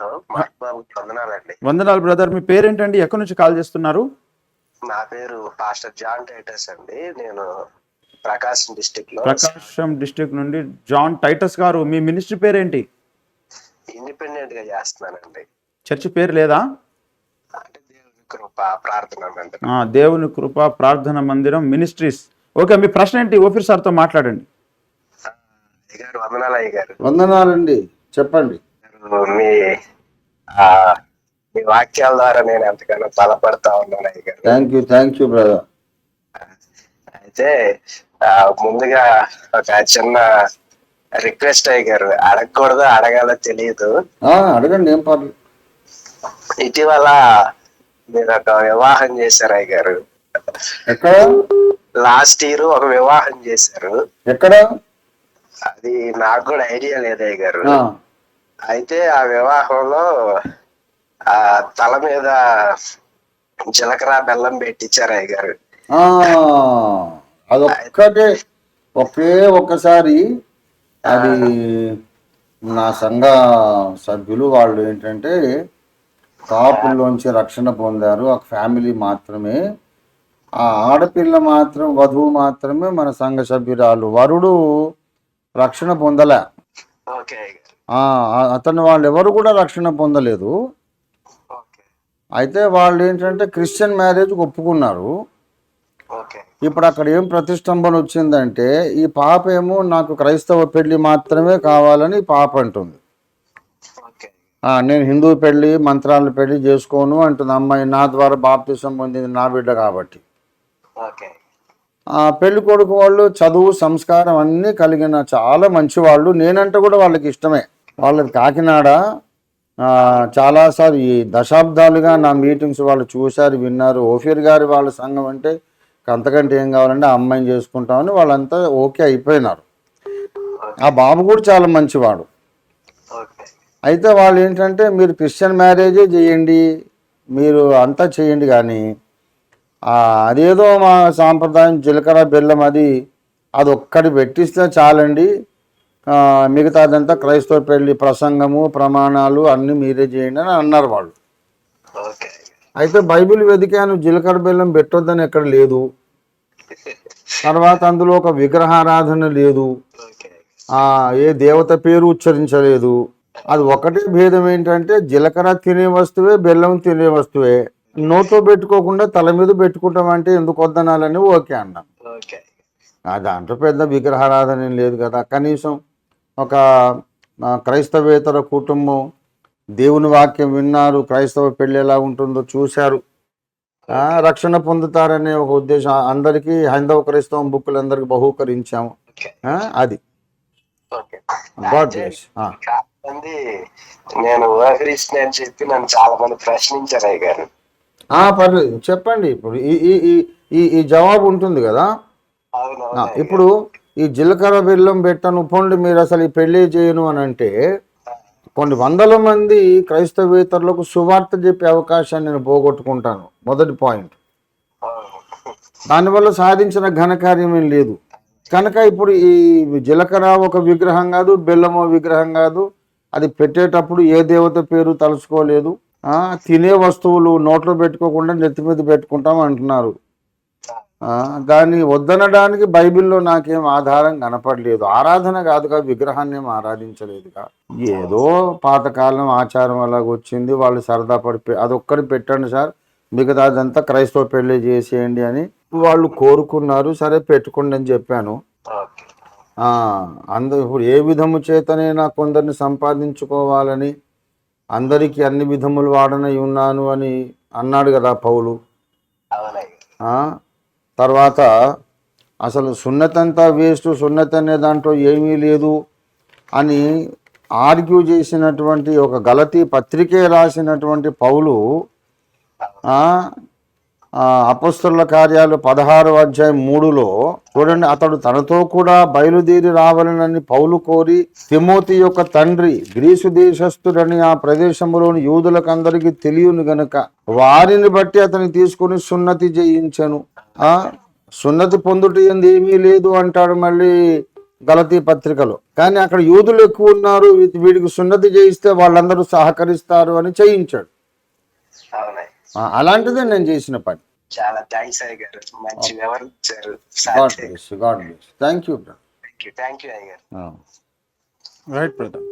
వందనాలండి వందనాలు బ్రదర్. మీ పేరేంటండి? ఎక్కడి నుంచి కాల్ చేస్తున్నారు? నా పేరు పాస్టర్ జాన్ టైటస్ అండి. నేను ప్రకాశం డిస్టిక్లో ప్రకాశం డిస్ట్రిక్ట్ నుండి జాన్ టైటస్ గారు. మీ మినిస్ట్రీ పేరేంటి? ఇండిపెండెంట్గా చేస్తున్నానండి. చర్చి పేరు లేదా? అంటే దేవుని కృప ప్రార్థన మందిరం. ఆ, దేవుని కృప ప్రార్థన మందిరం మినిస్ట్రీస్. ఓకే మీ ప్రశ్న ఏంటి? ఓఫీర్ సార్తో మాట్లాడండి. వందనాలండి. చెప్పండి. మీ మీ వాక్యాల ద్వారా నేను ఎంతగానో బలపడతా ఉన్నాను అయ్య గారు. Thank you thank you brother అయితే ముందుగా ఒక చిన్న రిక్వెస్ట్ అయ్య గారు. అడగకూడదు అడగాలో తెలియదు అడగండి ఏం పర్లేదు ఇటీవల మీరు ఒక వివాహం చేశారు అయ్య గారు. ఎక్కడ? లాస్ట్ ఇయర్ ఒక వివాహం చేశారు. ఎక్కడ? అది నాకు కూడా ఐడియా లేదు అయ్య గారు. అయితే ఆ వివాహంలో ఆ తల మీద జీలకర్ర బెల్లం పెట్టించారు అయ్య గారు ఆ, అదొక్కటే ఒకే ఒక్కసారి అది నా సంఘ సభ్యులు వాళ్ళు ఏంటంటే కాపుల్లోంచి రక్షణ పొందారు. ఒక ఫ్యామిలీ మాత్రమే. ఆ ఆడపిల్ల మాత్రం వధువు మాత్రమే మన సంఘ సభ్యురాలు. వరుడు రక్షణ పొందలే. అతను వాళ్ళు ఎవరు కూడా రక్షణ పొందలేదు. అయితే వాళ్ళు ఏంటంటే క్రిస్టియన్ మ్యారేజ్ ఒప్పుకున్నారు. ఇప్పుడు అక్కడ ఏం ప్రతిష్టంభన వచ్చిందంటే ఈ పాప ఏమో నాకు క్రైస్తవ పెళ్ళి మాత్రమే కావాలని పాప అంటుంది. నేను హిందూ పెళ్ళి మంత్రాల పెళ్ళి చేసుకోను అంటుంది. అమ్మాయి నా ద్వారా బాప్తిసం పొందింది నా బిడ్డ కాబట్టి. పెళ్ళి కొడుకు వాళ్ళు చదువు సంస్కారం అన్నీ కలిగిన చాలా మంచి వాళ్ళు నేనంటే కూడా వాళ్ళకి ఇష్టమే. వాళ్ళది కాకినాడ చాలాసార్లు ఈ దశాబ్దాలుగా నా మీటింగ్స్ వాళ్ళు చూశారు విన్నారు. ఓఫీర్ గారి వాళ్ళ సంఘం అంటే అంతకంటే ఏం కావాలంటే ఆ అమ్మాయిని చేసుకుంటామని వాళ్ళంతా ఓకే అయిపోయినారు. ఆ బాబు కూడా చాలా మంచివాడు. అయితే వాళ్ళు ఏంటంటే మీరు క్రిస్టియన్ మ్యారేజే చేయండి మీరు అంతా చేయండి కానీ అదేదో మా సాంప్రదాయం జీలకర్ర బెల్లం అది అది ఒక్కటి పెట్టిస్తే చాలండి. మిగతాదంతా క్రైస్తవ పెళ్ళి ప్రసంగము ప్రమాణాలు అన్నీ మీరే చేయండి అని అన్నారు వాళ్ళు. అయితే బైబిల్ వెతికాను జీలకర్ర బెల్లం పెట్టొద్దని ఎక్కడ లేదు. తర్వాత అందులో ఒక విగ్రహారాధన లేదు. ఏ దేవత పేరు ఉచ్చరించలేదు. అది ఒకటే భేదం ఏంటంటే జీలకర్ర తినే వస్తువే బెల్లం తినే వస్తువే. నోట్లో పెట్టుకోకుండా తల మీద పెట్టుకుంటాం అంటే ఎందుకు వద్దనాలని ఓకే అన్నాం దాంట్లో పెద్ద విగ్రహారాధన లేదు కదా. కనీసం ఒక క్రైస్తవేతర కుటుంబం దేవుని వాక్యం విన్నారు క్రైస్తవ పెళ్ళి ఎలా ఉంటుందో చూశారు. రక్షణ పొందుతారనే ఒక ఉద్దేశం. అందరికీ హైందవ క్రైస్తవం బుక్కులు అందరికి బహూకరించాము అది. మంది నేను ఓహరిస్తున్నా అని చెప్పి నన్ను చాలా మంది ప్రశ్నించారు గారు. పర్లేదు చెప్పండి ఇప్పుడు. ఈ ఈ ఈ- జవాబు ఉంటుంది కదా? ఇప్పుడు ఈ జీలకర్ర బెల్లం పెట్టను పోండి మీరు అసలు ఈ పెళ్ళి చేయను అని అంటే కొన్ని వందల మంది క్రైస్తవేతరులకు సువార్త చెప్పే అవకాశాన్ని నేను పోగొట్టుకుంటాను. మొదటి పాయింట్. దానివల్ల సాధించిన ఘనకార్యం ఏం లేదు. కనుక ఇప్పుడు ఈ జీలకర్ర ఒక విగ్రహం కాదు బెల్లమో విగ్రహం కాదు అది పెట్టేటప్పుడు ఏ దేవత పేరు తలుచుకోలేదు. తినే వస్తువులు నోట్లో పెట్టుకోకుండా నెత్తి మీద పెట్టుకుంటాం అంటున్నారు. దాన్ని వద్దనడానికి బైబిల్లో నాకేం ఆధారం కనపడలేదు. ఆరాధన కాదుగా విగ్రహాన్ని ఏం ఆరాధించలేదుగా. ఏదో పాతకాలం ఆచారం అలాగ వచ్చింది వాళ్ళు సరదా పడి అదొక్కటి పెట్టండి సార్. మిగతా అదంతా క్రైస్తవ పెళ్ళి చేసేయండి అని వాళ్ళు కోరుకున్నారు. సరే పెట్టుకోండి అని చెప్పాను. అందరూ ఇప్పుడు ఏ విధము చేతనైనా కొందరిని సంపాదించుకోవాలని అందరికీ అన్ని విధములు వాడనై ఉన్నాను అని అన్నాడు కదా పౌలు. తర్వాత అసలు సున్నతంతా వేస్ట్ సున్నత అనే దాంట్లో ఏమీ లేదు అని ఆర్గ్యూ చేసినటువంటి ఒక గలతీ పత్రికే రాసినటువంటి పౌలు అపస్తుల కార్యాలు పదహారు అధ్యాయం మూడులో చూడండి అతడు తనతో కూడా బయలుదేరి రావాలనని పౌలు కోరి తిమోతి యొక్క తండ్రి గ్రీసు దేశస్థుడని ఆ ప్రదేశంలోని యూదులకు తెలియను గనుక వారిని బట్టి అతని తీసుకుని సున్నతి చేయించను ఆ సున్నతి పొందుట ఏంది ఏమీ లేదు అంటాడు మళ్ళీ గలతీ పత్రికలో. కానీ అక్కడ యూదులు ఎక్కువ ఉన్నారు వీ- వీడికి సున్నతి చేయిస్తే వాళ్ళందరూ సహకరిస్తారు అని చేయించాడు అలాంటిదే నేను చేసిన పని. చాలా థ్యాంక్స్ అయ్య గారు. మంచి వివరణ ఇచ్చారు. Thank you thank you thank you అయ్య గారు. Right brother